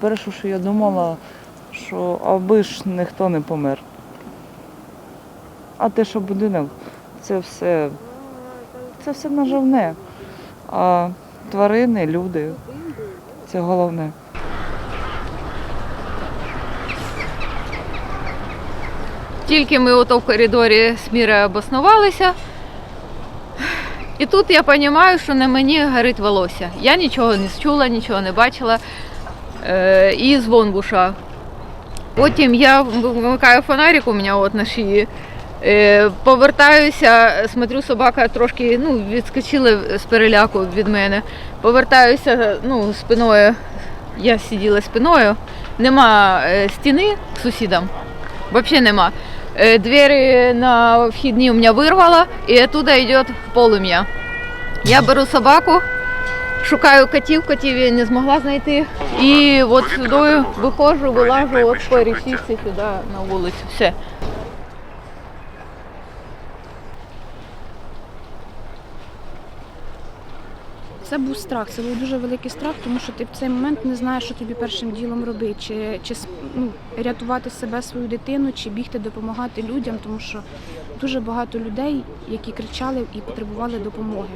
перше, що я думала, що аби ж ніхто не помер. А те, що будинок, це все, це все наживне. А тварини, люди це головне. Тільки ми ото в коридорі з обоснувалися. І тут я розумію, що на мені горить волосся. Я нічого не чула, нічого не бачила. Е, і дзвон в ушах. Потім я вмикаю фонарик у мене от на шиї. Е, повертаюся, смотрю, собака трошки ну, відскочила з переляку від мене. Повертаюся ну, спиною. Я сиділа спиною. Нема е, стіни сусідам. Взагалі нема. Двері на вхідні у мене вирвало, і оттуда йде полум'я. Я беру собаку, шукаю котів, котів я не змогла знайти. І от сюди виходжу, вилажу от по річці сюди на вулицю. Все. Це був страх, це був дуже великий страх, тому що ти в цей момент не знаєш, що тобі першим ділом робити, чи, чи ну, рятувати себе, свою дитину, чи бігти допомагати людям, тому що дуже багато людей, які кричали і потребували допомоги.